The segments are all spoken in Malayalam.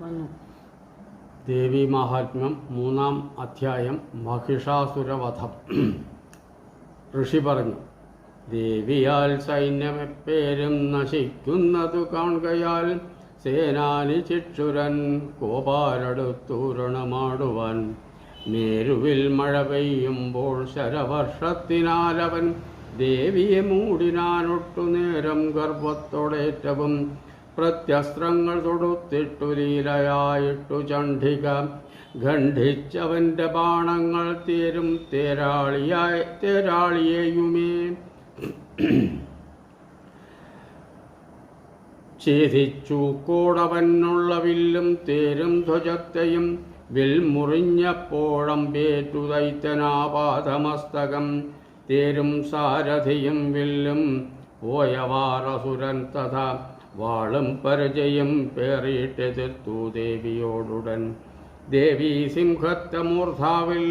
വന്നു. ദേവി മഹാത്മ്യം മൂന്നാം അധ്യായം മഹിഷാസുരവധം. ഋഷി പറഞ്ഞു ദേവിയാൽ സൈന്യം സൈന്യമെപ്പേരും നശിക്കുന്നതു കാണുകയാൽ സേനാനി ചിക്ഷുരൻ കോപാരടുത്തൂരണമാടുവാൻ. മേരുവിൽ മഴ പെയ്യുമ്പോൾ ശരവർഷത്തിനാലവൻ ദേവിയെ മൂടിനാനൊട്ടു നേരം ഗർഭത്തോടേറ്റവും പ്രത്യസ്ത്രങ്ങൾ തൊടുത്തിട്ടു ലീലയായിട്ടു ചണ്ഡിക. ഖണ്ഡിച്ചവന്റെ ബാണങ്ങൾ തീരും തേരാളിയായ തേരാളിയെയുമേ. ഛേദിച്ചു കൂടവനുള്ള വില്ലും തേരും ധ്വജത്തെയും വിൽ മുറിഞ്ഞപ്പോഴമ്പേറ്റു ദൈത്യനാപാദമസ്തകം. തേരും സാരഥിയും വില്ലും പോയവാറസുരൻ തഥാ. വാളും പരിചയം പേറിയിട്ടെതിർത്തു ദേവിയോടുടൻ. ദേവി സിംഹത്തമൂർധാവിൽ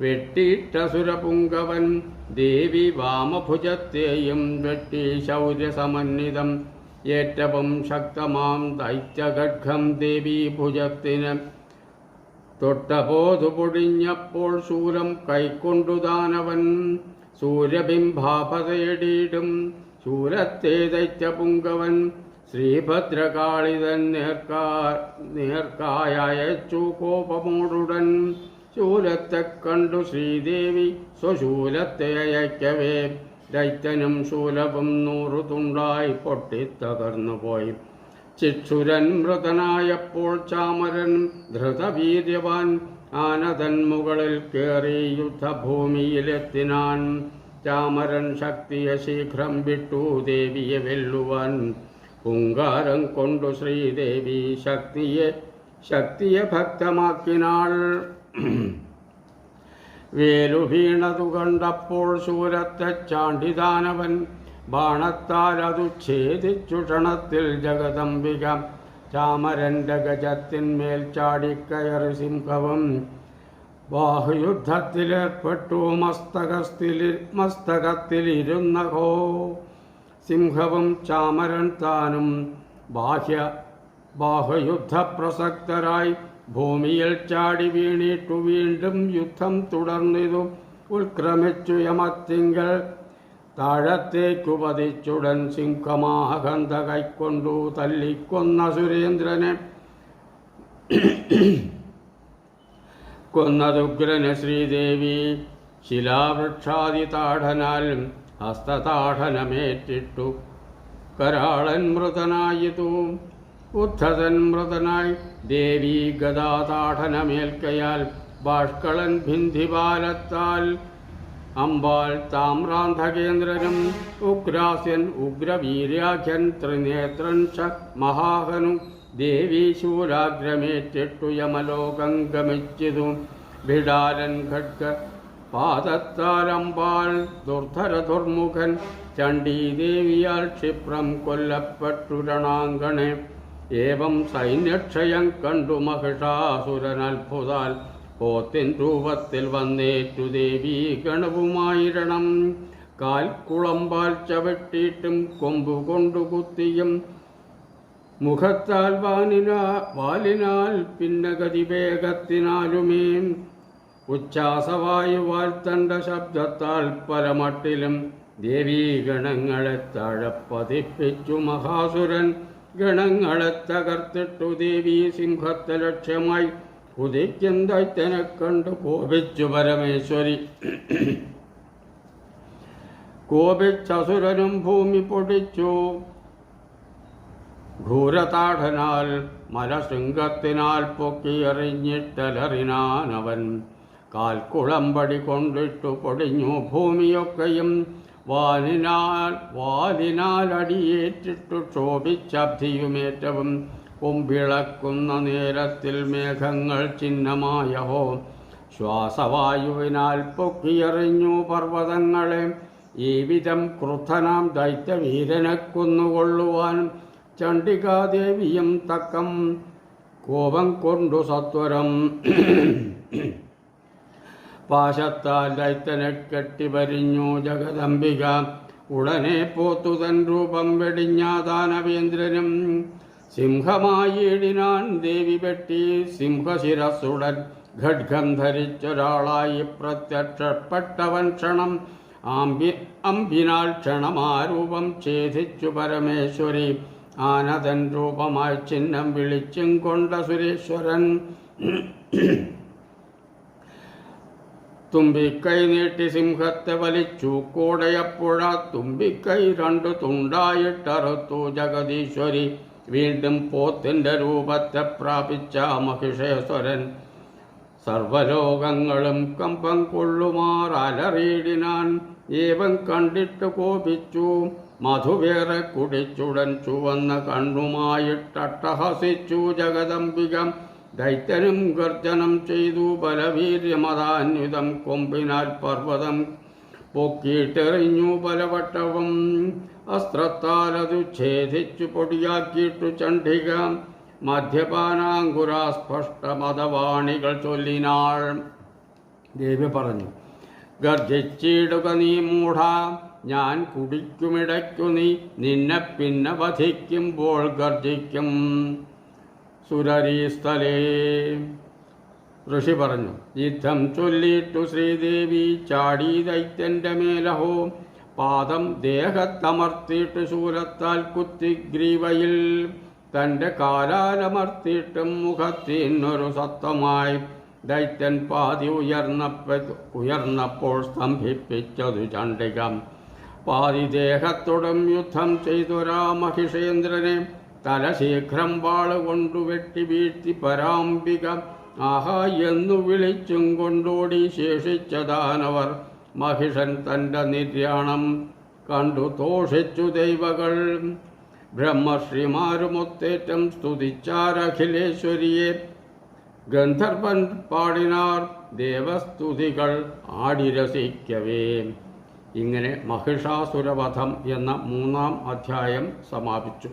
വെട്ടിയിട്ട സുരപുങ്കവൻ. ദേവി വാമഭുജത്തെയും വെട്ടി ശൗര്യസമന്വിതം ഏറ്റവും ശക്തമാം ദൈത്യഖഡ്ഗം ദേവി ഭുജത്തിന്. തൊട്ടപോതു പൊടിഞ്ഞപ്പോൾ ശൂരം കൈക്കൊണ്ടു ദാനവൻ. സൂര്യബിംബാപതയടിയിടും ശൂലത്തെ ദൈത്യപുങ്കവൻ ശ്രീഭദ്രകാളിതൻ നേർക്കാ നേർക്കായച്ചു കോപമോടുടൻ. ശൂലത്തെ കണ്ടു ശ്രീദേവി സ്വശൂലത്തെ അയക്കവേ. ദൈത്യനും ശൂലവും നൂറു തുണ്ടായി പൊട്ടിത്തകർന്നു പോയി. ചിക്ഷുരൻ മൃതനായപ്പോൾ ചാമരൻ ധൃതവീര്യവാൻ ആനതൻ മുകളിൽ കയറി യുദ്ധഭൂമിയിലെത്തിനാൻ. ചാമരൻ ശക്തിയെ ശീഘ്രം വിട്ടു ദേവിയെ വെല്ലുവാൻ. പുങ്കാരം കൊണ്ടു ശ്രീദേവി ശക്തിയെ ശക്തിയെ ഭക്തമാക്കിനാൾ. വേലു വീണതു കണ്ടപ്പോൾ സൂരത്തെ ചാണ്ടിദാനവൻ ബാണത്താൽ അതു ഛേദിച്ചു ക്ഷണത്തിൽ ജഗദംബിക. ചാമരന്റെ ഗജത്തിന്മേൽ ചാടിക്കയറി സിംഹവും ബാഹുയുദ്ധത്തിലേർപ്പെട്ടു. മസ്തകത്തിൽ മസ്തകത്തിലിരുന്നഹോ. സിംഹവും ചാമരൻ താനും ബാഹ്യ ബാഹുയുദ്ധപ്രസക്തരായി ഭൂമിയിൽ ചാടി വീണിട്ടു. വീണ്ടും യുദ്ധം തുടർന്നിതു. ഉത്ക്രമിച്ചു യമത്തിങ്കൽ. താഴത്തേക്കു പതിച്ചുടൻ സിംഹമാഹകന്ധ കൈക്കൊണ്ടു തല്ലിക്കൊന്ന സുരേന്ദ്രനെ. കൊന്നതുഗ്രന് ശ്രീദേവി ശിലാവൃക്ഷാദി താഠനാൽ ഹസ്തതാഠനമേറ്റിട്ടു കരാളൻ മൃതനായിതു. ഉദ്ധതൻ മൃതനായി. ദേവി ഗതാതാഠനമേൽക്കയാൽ ബാഷ്കളൻ ഭിന്ധിപാലത്താൽ അമ്പാൽ താമ്രാന്ധകേന്ദ്രനും ഉഗ്രാസ്യൻ ഉഗ്രവീര്യാഖ്യൻ ത്രിനേത്രൻ ച മഹാഹനു. ദേവി ശൂരാഗ്രമേറ്റിട്ടു യമലോകം ഗമിച്ചിതു ഭിടാരൻ ഖഡ്ഗ പാദത്താലമ്പാൽ ദുർധര ദുർമുഖൻ ചണ്ഡീദേവിയാൽ ക്ഷിപ്രം കൊല്ലപ്പെട്ടു രണാങ്കണെ ഏവം സൈന്യക്ഷയം കണ്ടു മഹിഷാസുരനത്ഭുതാൽ പോത്തിൻ രൂപത്തിൽ വന്നേറ്റു ദേവി ഗണവുമായിരണം. കാൽക്കുളമ്പാൽ ചവിട്ടിയിട്ടും കൊമ്പുകൊണ്ടു കുത്തിയും മുഖത്താൽ വാനിനാ വാലിനാൽ പിന്നെ ഗതിവേഗത്തിനാലുമേ ഉച്ഛ്വാസവായുവാൽ തണ്ട ശബ്ദത്താൽ പരമട്ടിലും ദേവീ തഴപ്പതിപ്പിച്ചു താഴെ മഹാസുരൻ. ഗണങ്ങളെ തകർത്തിട്ടു ദേവി സിംഹത്തെ ലക്ഷ്യമായി ഉദിക്കും ദൈത്യനെ കണ്ടു കോപിച്ചു പരമേശ്വരി. കോപിച്ചസുരനും ഭൂമി പൊടിച്ചു. ഘൂരതാഠനാൽ മലശൃംഗത്തിനാൽ പൊക്കിയെറിഞ്ഞിട്ടലറിനാനവൻ. കാൽക്കുളമ്പടി കൊണ്ടിട്ടു പൊടിഞ്ഞു ഭൂമിയൊക്കെയും വാലിനാൽ അടിയേറ്റിട്ടു ക്ഷോഭിച്ചബ്ധിയുമേറ്റവും കുമ്പിളക്കുന്ന നേരത്തിൽ മേഘങ്ങൾ ചിഹ്നമായഹോ. ശ്വാസവായുവിനാൽ പൊക്കിയെറിഞ്ഞു പർവതങ്ങളെ ഈ വിധം ക്രുദ്ധനാം ദൈത്യവീരനെ കൊന്നുകൊള്ളുവാൻ ചണ്ഡികാദേവിയും തക്കം. കോപം കൊണ്ടു സത്വരം. പാശത്താൽ ദൈത്യനെ കെട്ടിവരിഞ്ഞു ജഗദംബിക. ഉടനെ പോത്തുതൻ രൂപം വെടിഞ്ഞാതാനവേന്ദ്രനും സിംഹമായിടിനാൻ ദേവി വെട്ടി സിംഹശിരസുടൻ ഖഡ്ഗം ധരിച്ചൊരാളായി പ്രത്യക്ഷപ്പെട്ടവൻ ക്ഷണം. ആംബി അമ്പിനാൽ ക്ഷണമാരൂപം ഛേദിച്ചു പരമേശ്വരി. ആനതൻ രൂപമായി ചിഹ്നം വിളിച്ചും കൊണ്ട സുരേശ്വരൻ തുമ്പിക്കൈ നീട്ടി സിംഹത്തെ വലിച്ചു. കൂടയപ്പുഴ തുമ്പിക്കൈ രണ്ടു തുണ്ടായിട്ടറുത്തു. ജഗദീശ്വരി വീണ്ടും പോത്തിന്റെ രൂപത്തെ പ്രാപിച്ച മഹിഷേശ്വരൻ. സർവലോകങ്ങളും കമ്പം കൊള്ളുമാർ അലറിയിടിനാൻ ഏവം കണ്ടിട്ട് കോപിച്ചു മധുവേറെ കുടിച്ചുടൻ ചുവന്ന കണ്ണുമായിട്ടട്ടഹസിച്ചു ജഗദംബികം. ദൈത്യനും ഗർജനം ചെയ്തു ബലവീര്യമതാന്വിതം കൊമ്പിനാൽ പർവതം പൊക്കിയിട്ടെറിഞ്ഞു പലവട്ടവും അസ്ത്രത്താൽ അതു ഛേദിച്ചു പൊടിയാക്കിയിട്ടു ചണ്ഡിക. മദ്യപാനാങ്കുരാസ്പഷ്ടമതവാണികൾ ചൊല്ലിനാൾ. ദേവി പറഞ്ഞു ഗർജിച്ചിടുക നീ മൂഢ. ഞാൻ കുടിക്കുമിടയ്ക്കു നീ. നിന്നെ പിന്നെ വധിക്കുമ്പോൾ ഗർജിക്കും സുരരീസ്ഥലേ ഋഷി പറഞ്ഞു യുദ്ധം ചൊല്ലിയിട്ടു ശ്രീദേവി ചാടി ദൈത്യന്റെ മേലഹോ. പാദം ദേഹത്തമർത്തിയിട്ട് ശൂലത്താൽ കുത്തി ഗ്രീവയിൽ. തന്റെ കാലാലമർത്തിയിട്ടും മുഖത്തിനൊരു സത്തമായി ദൈത്യൻ പാതി ഉയർന്നപ്പ ഉയർന്നപ്പോൾ സ്തംഭിപ്പിച്ചതു ചണ്ഡികം. പാതി ദേഹത്തോടും യുദ്ധം ചെയ്തു രാമഹിഷേന്ദ്രനെ. തലശീഘ്രം വാളുകൊണ്ടു വെട്ടി വീഴ്ത്തി പരാംബിക. ആഹാ എന്നു വിളിച്ചും കൊണ്ടോടി ശേഷിച്ചതാനവർ. മഹിഷൻ തന്റെ നിര്യാണം കണ്ടു തോഷിച്ചു ദൈവകൾ. ബ്രഹ്മശ്രീമാരുമൊത്തേറ്റം സ്തുതിച്ചാരഖിലേശ്വരിയെ. ഗന്ധർവൻ പാടിനാർ ദേവസ്തുതികൾ ആടിരസിക്കവേ. ഇങ്ങനെ മഹിഷാസുരവധം എന്ന മൂന്നാം അധ്യായം സമാപിച്ചു.